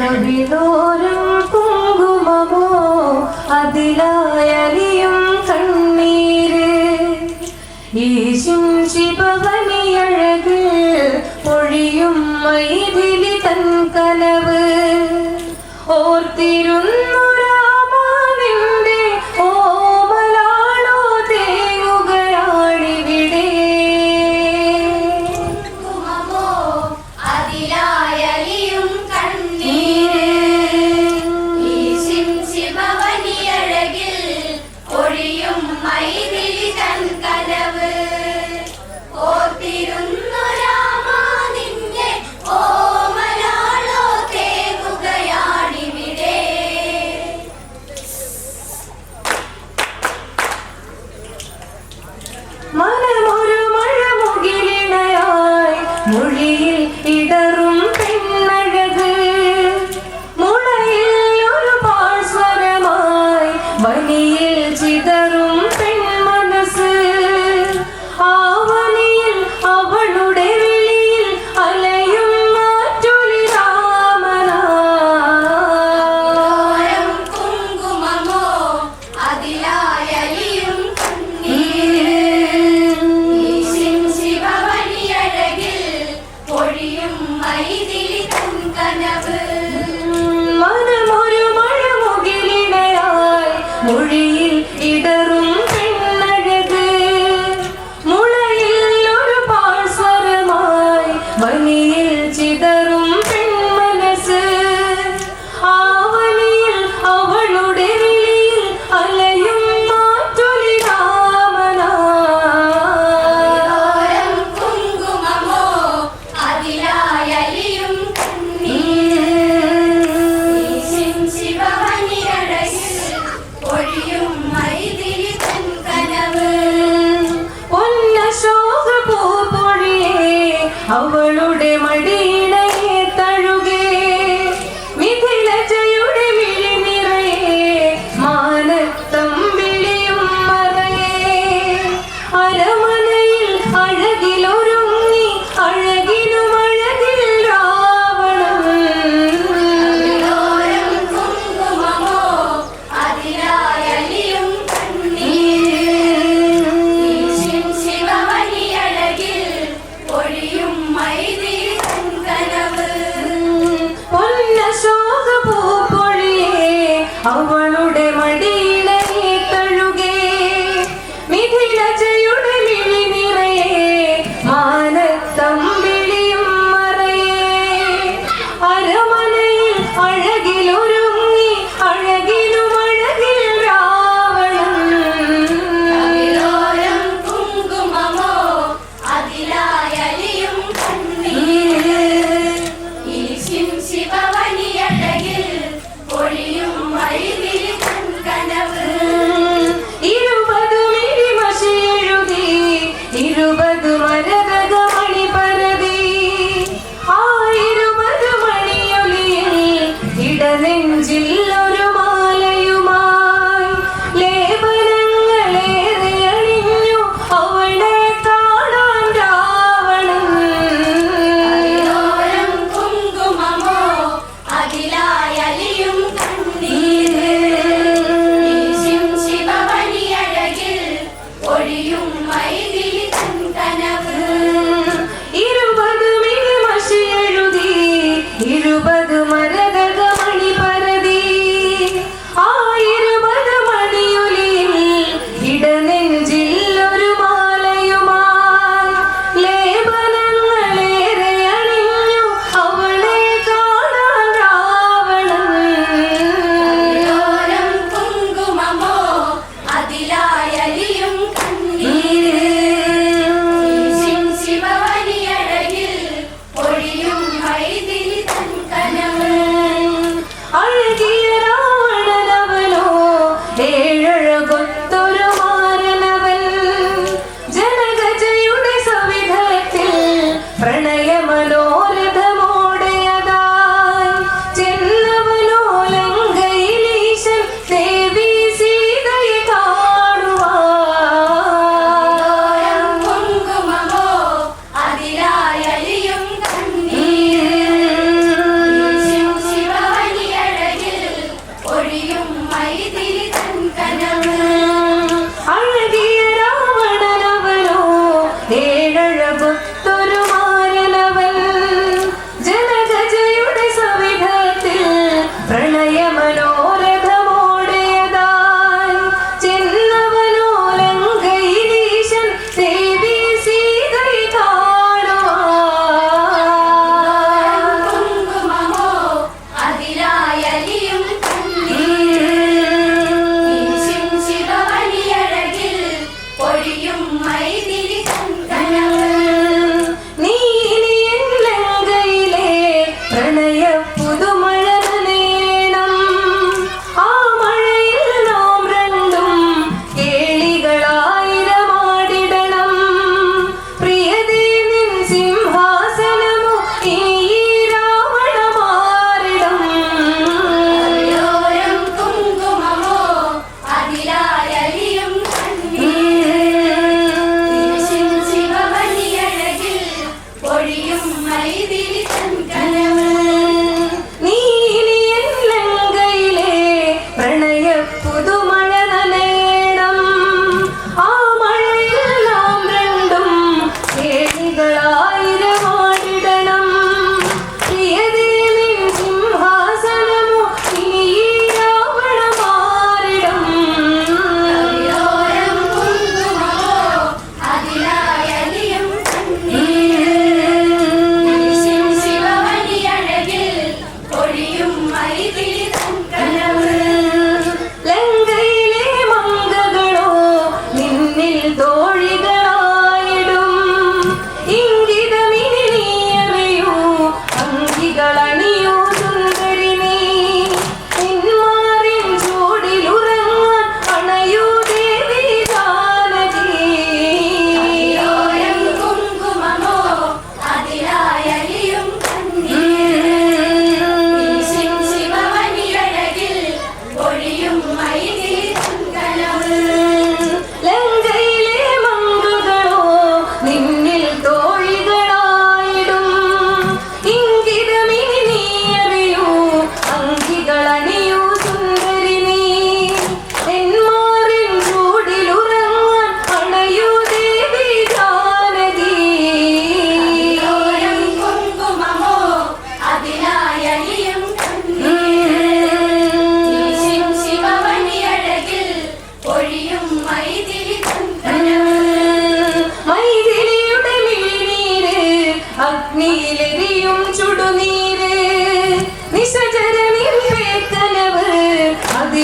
നവിതോരം കുങ്കുമമോ അതിലായലിയും കണ്ണീര് ഈശും ശിവവനിയഴക് ഒഴിയും മൈതിലി തൻ കനവ് ആവലിയിൽ ചിതറും പെൺമനസ് ആവലിയിൽ അവളുടെ വിളിയിൽ അലയും മാറ്റുലി രാമനായം കുങ്കുമമോ? അതിലായലിയും ശിവമണിയഴകിൽ പൊഴിയും മൈതിലി തൻ ter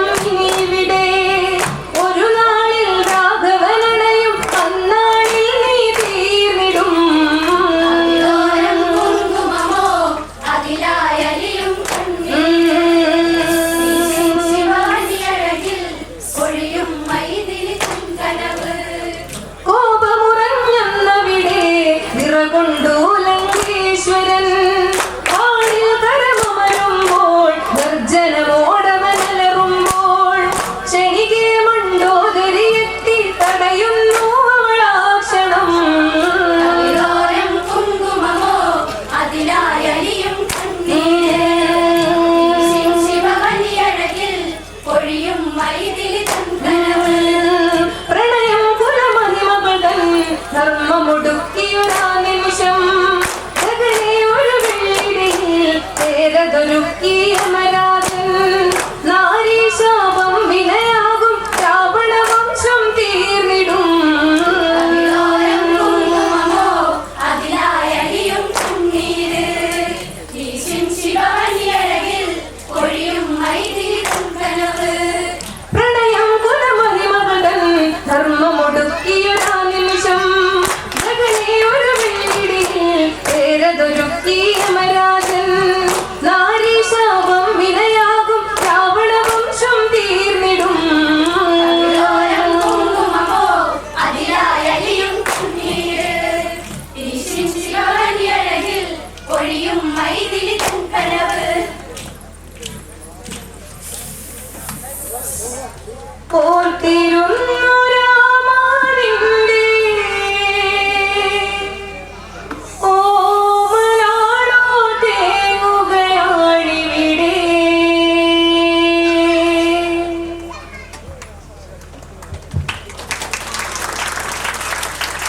Thank you.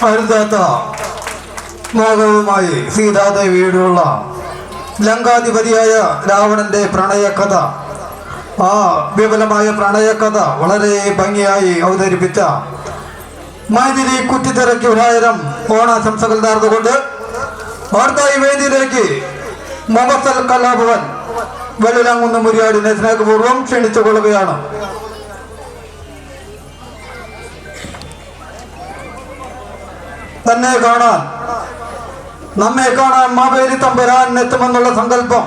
അരുതാത്ത മോഹവുമായി സീതാദേവിയോടുള്ള ലങ്കാധിപതിയായ രാവണന്റെ പ്രണയകഥ ആ വിപുലമായ പ്രണയകഥ വളരെ ഭംഗിയായി അവതരിപ്പിച്ച മൈതിരി കുറ്റിത്തിറക്കി ഒരായിരം ഓണാശംസകൾ നേർന്നുകൊണ്ട് വാർത്തായി വേദിയിലേക്ക് മൊബസൽ കലാഭവൻ വെള്ളിലാങ്ങുന്ന മുരിയാടിനെ സ്നേഹപൂർവം ക്ഷണിച്ചു തന്നെ കാണാൻ നമ്മെ കാണാൻ മാവേലി തമ്പുരാൻ എത്തുമെന്നുള്ള സങ്കല്പം.